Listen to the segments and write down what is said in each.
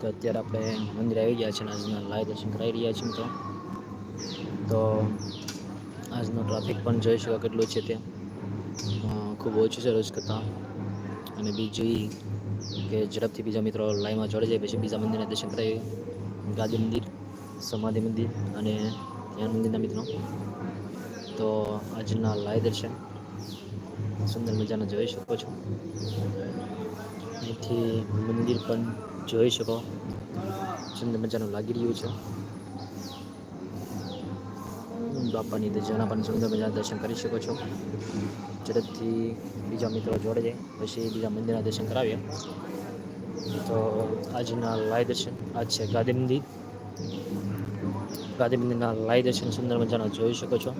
તો અત્યારે આપણે મંદિરે આવી ગયા છીએ આજના લાઈવ દર્શન કરાવી રહ્યા છીએ તો આજનો ટ્રાફિક પણ જોઈ શકો કેટલું છે તે. ખૂબ ઓછું છે રોજ કરતાં. અને બીજું કે ઝડપથી બીજા મિત્રો લાઈવમાં જોડે જાય, પછી બીજા મંદિરના દર્શન કરાવી. ગાદી મંદિર, સમાધિ મંદિર અને ધ્યાન મંદિરના મિત્રો. તો આજના લાઈવ દર્શન સુંદર મજાના જોઈ શકો છો. અહીંથી મંદિર પણ જોઈ શકો. સુંદર મજાનું લાગી રહ્યું છે. બાપાની ધજાના પણ સુંદર મજાના દર્શન કરી શકો છો. ઝડપથી બીજા મિત્રો જોડે જાય પછી બીજા મંદિરના દર્શન કરાવીએ. તો આજના લાય દર્શન, આજ છે ગાંધી મંદિર. ગાંધી મંદિરના લાય દર્શન સુંદર મજાના જોઈ શકો છો.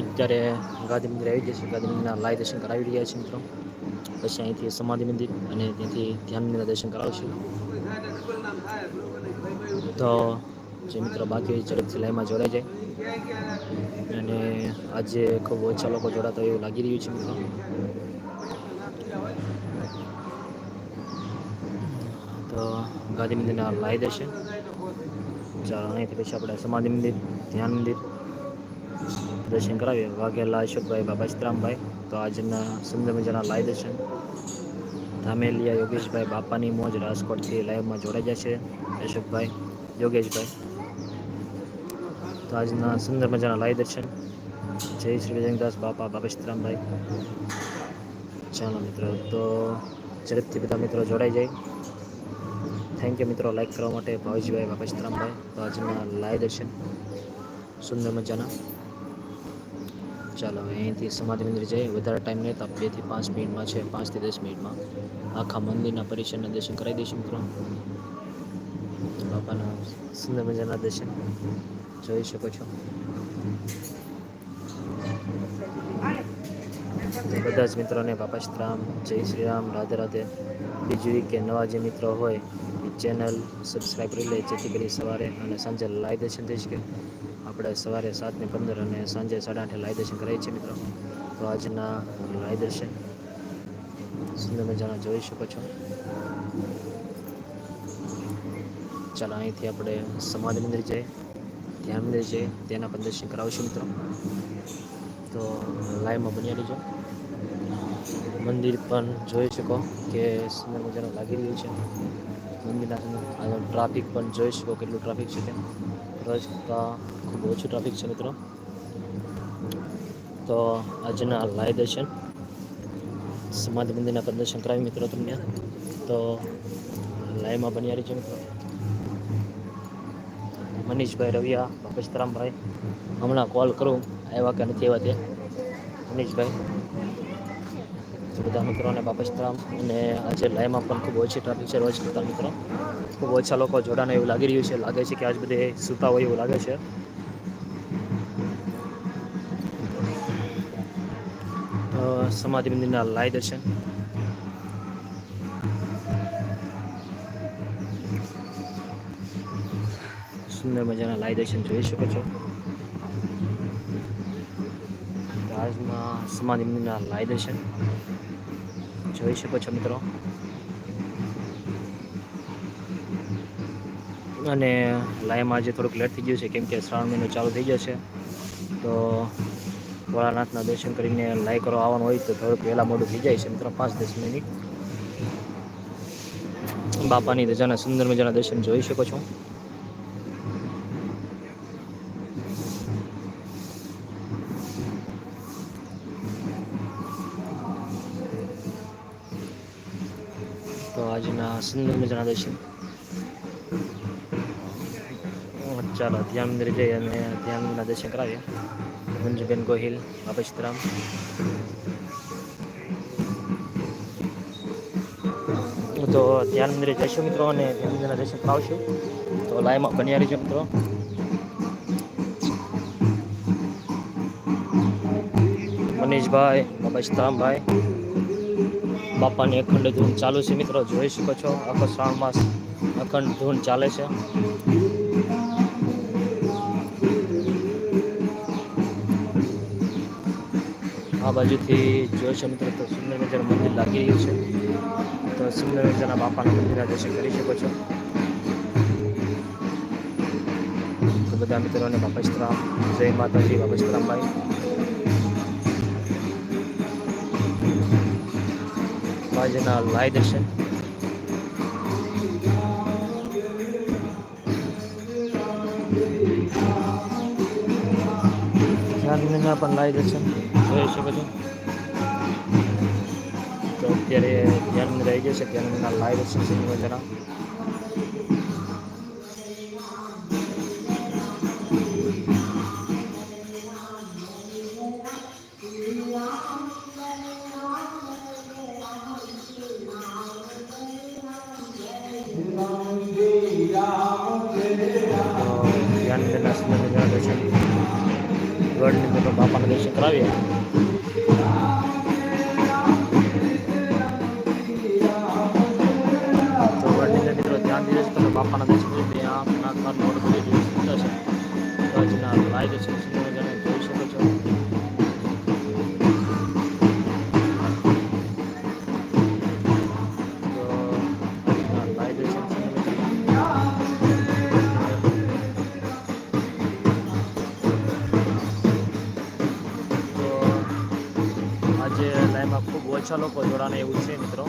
અત્યારે ગાંધી મંદિર આવી જશે ગાંધી મંદિરના લાય દર્શન કરાવી રહ્યા છે મિત્રો. પછી અહીંથી સમાધિ મંદિર અને ત્યાંથી ધ્યાન મંદિરના દર્શન કરાવશે. તો જે મિત્રો બાકી ઝડપથી લાઈમાં જોડાઈ જાય. અને આજે ખૂબ ઓછા લોકો જોડાતા એવું લાગી રહ્યું છે મિત્રો. તો ગાંધી મંદિરના લાઈ દર્શન. ચાલો, અહીંથી પછી આપણે સમાધિ મંદિર, ધ્યાન મંદિર. દર્શન કરાવીએ. વાઘેલા, અશોકભાઈ, બાબા સીતરામભાઈ તો આજના સુંદર મજાના લાઈવ દર્શન. ધામેલિયા, યોગેશભાઈ, બાપાની મોજ રાજકોટથી લાઈવમાં જોડાઈ જશે. અશોકભાઈ, યોગેશભાઈ. તો આજના સુંદર મજાના લાઈવ દર્શન. જય શ્રી બજરંગદાસ બાપા, બાબા સીતરામભાઈ ચાલો મિત્રો, તો ઝડપથી બધા મિત્રો જોડાઈ જાય. થેન્ક યુ મિત્રો લાઈક કરવા માટે ભાવજીભાઈ બાબા સીતરામભાઈ તો આજના લાઈવ દર્શન. સુંદર મજાના. ચાલો, અહીંથી સમાધિ મંદિર જઈએ. વધારે ટાઈમ નહીં, તો બેથી પાંચ મિનિટમાં છે પાંચથી દસ મિનિટમાં. આખા મંદિરના પરિસરના દર્શન કરાવી દઈશું મિત્રો. બાપાના સુંદર મજાના દર્શન જોઈ શકો છો. બધા જ મિત્રોને બાપા શ્રીરામ જય શ્રી રામ, રાધે રાધે. બીજું કે નવા જે મિત્રો હોય, એ ચેનલ સબસ્ક્રાઈબ કરી લે, જેથી કરી સવારે અને સાંજે લાઈવ દર્શન થઈ શકે. આપણે સવારે સાતની પંદર અને સાંજે સાડા આઠે લાઈવ દર્શન કરાય છે મિત્રો. તો આજના લાઈવ દર્શન સુંદર મજાના જોઈ શકો છો? ચાલો, અહીંથી આપણે સમાધિ મંદિર જઈએ. ધ્યાન મંદિર જઈએ. તેના પણ દર્શન કરાવશું મિત્રો. તો લાઈવમાં બની રહીજો. મંદિર પણ જોઈ શકો કે સુંદર મજાનું લાગી રહ્યું છે. મંદિરના અંદર આ ટ્રાફિક પણ જોઈ શકો કેટલું ટ્રાફિક છે તે રસ્તા ખૂબ ઓછું ટ્રાફિક છે મિત્રો. તો આજના લાઈવ દર્શન, સમાધિ મંદિરના પ્રદર્શન કરાવી મિત્રો તમને. તો લાઈવમાં બન્યા રહીજો મિત્રો. મનીષભાઈ રવિયા બાપેશરામભાઈ હમણાં કોલ કરું, આવ્યા કે નથી આવ્યા તે? મનીષભાઈ. તો બધા મિત્રોને બાપેશરામ અને આજે લાઈવમાં પણ ખૂબ ઓછી ટ્રાફિક છે રોજ કરતા મિત્રો. ખૂબ ઓછા લોકો જોડાને એવું લાગી રહ્યું છે. લાગે છે કે આજ બધે સૂતા હોય એવું લાગે છે. સમાધિ મંદિરના લાય દર્શન. સુંદર મજાના લાય દર્શન જોઈ શકો છો. રાજમાં સમાધિ મંદિરના લાય દર્શન. જોઈ શકો છો મિત્રો. અને લાઈમાં આજે થોડુંક લેટ થઈ ગયું છે, કેમ કે શ્રાવણ મહિનો ચાલુ થઈ જશે તો ભોળાનાથના દર્શન કરીને લાઈ કરવા આવવાનું હોય તો થોડુંક વહેલા મોડું થઈ જાય છે મિત્રો, પાંચ દસ મિનિટ. બાપાની ધજાના સુંદર મજાના દર્શન જોઈ શકો છો. આજના સુંદર મજાના દર્શન ચાલો, ધ્યાન મંદિર જઈએ અને ધ્યાનના દર્શન કરાવીએ. મંજુબેન ગોહિલ બાબા સીતરામ. તો ધ્યાન મંદિરે જઈશું મિત્રો અને ધ્યાન દર્શન કરાવશું. તો લાઈવમાં બન્યા રહીશું મિત્રો. મનીષભાઈ બાબા બાપાની અખંડ ધૂન ચાલુ છે મિત્રો. જોઈ શકો છો, આખો શ્રાવણ માસ અખંડ ધૂન ચાલે છે. આ બાજુથી જોશો મિત્રો, તો સુંદરનગર મંદિર લાગી રહ્યું છે. તો સુંદરનગરના બાપાના મંદિરના દર્શન કરી શકો છો. બધા મિત્રોને બાપસ્તરામ જય માતાજી બાપસ્તરામભાઈ બાજુના લાય દર્શન ગાંધીનગરના પણ લાઈ દર્શન જોઈ છો. તો અત્યારે ધ્યાન રહી જશે ધ્યાનના લાઈ દર્શન સિનેમા જરા ગઢની અંદર બાપાના દર્શન કરાવીએ ઓછા લોકો જોડાને એવું છે મિત્રો.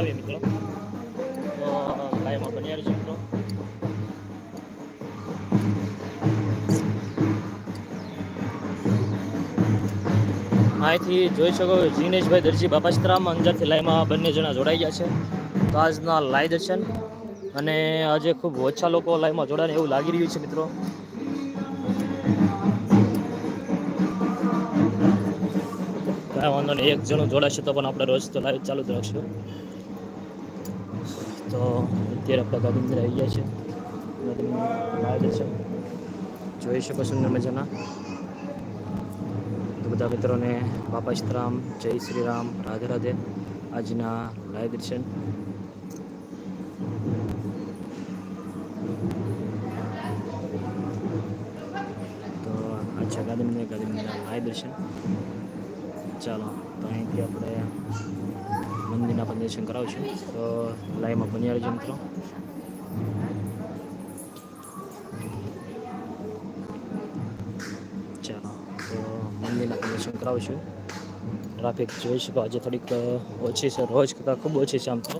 કરાવીએ મિત્રો તો લાઈવમાં બન્યા રહેજો મિત્રો અહીંથી જોઈ શકો જીનેશભાઈ દરજી બાપાસ્ત્રામ અંજારથી લાઈમાં બંને જણા જોડાઈ ગયા છે. તો આજના લાઈ દર્શન અને આજે ખૂબ ઓછા લોકો લાઈમાં જોડાને એવું લાગી રહ્યું છે મિત્રો. કાંઈ વાંધો નહીં એક જણું જોડાશે તો પણ આપણે રોજ તો લાઈવ ચાલુ જ રાખશું. તો અત્યારે આપણે ગાંધીનગર આવી ગયા છે. લાઈવ દર્શન જોઈ શકો સુંદર મજાના. તો બધા મિત્રોને બાપા સીતારામ જય શ્રી રામ, રાધે રાધે. આજના લાઈવ દર્શન. તો અચ્છા ગાંધીનગર ગાંધીનગરના લાઈવ દર્શન. ચાલો, તો અહીંથી આપણે મંદિરના પણ દર્શન કરાવશું. તો લાઈવમાં બન્યા રહેજો મિત્રો. ચાલો, તો મંદિરના પણ કરાવશું. ટ્રાફિક જોઈ શકો, આજે થોડીક ઓછી છે, રોજ કરતાં ખૂબ ઓછી છે આમ તો.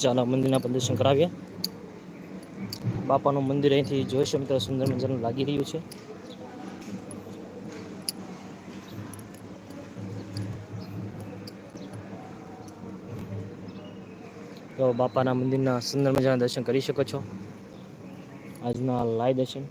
ચાલો, મંદિરના પણ દર્શન કરાવીએ. બાપાનું મંદિર અહીંથી જોઈશું મિત્રો સુંદર મજાનું લાગી રહ્યું છે. તો બાપાના મંદિરના સુંદર મજાના દર્શન કરી શકો છો. આજના લાઈ દર્શન.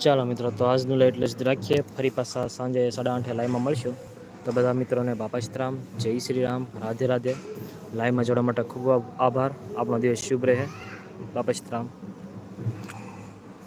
ચાલો મિત્રો, તો આજનું લાઈટ જ રાખીએ. ફરી પાછા સાંજે સાડા આઠે લાઈવમાં મળશું. તો બધા મિત્રોને બાપા સીતરામ જય શ્રી રામ, રાધે રાધે. લાઈવમાં જોડવા માટે ખૂબ આભાર. આપણો દિવસ શુભ રહે. બાપા સીતારામ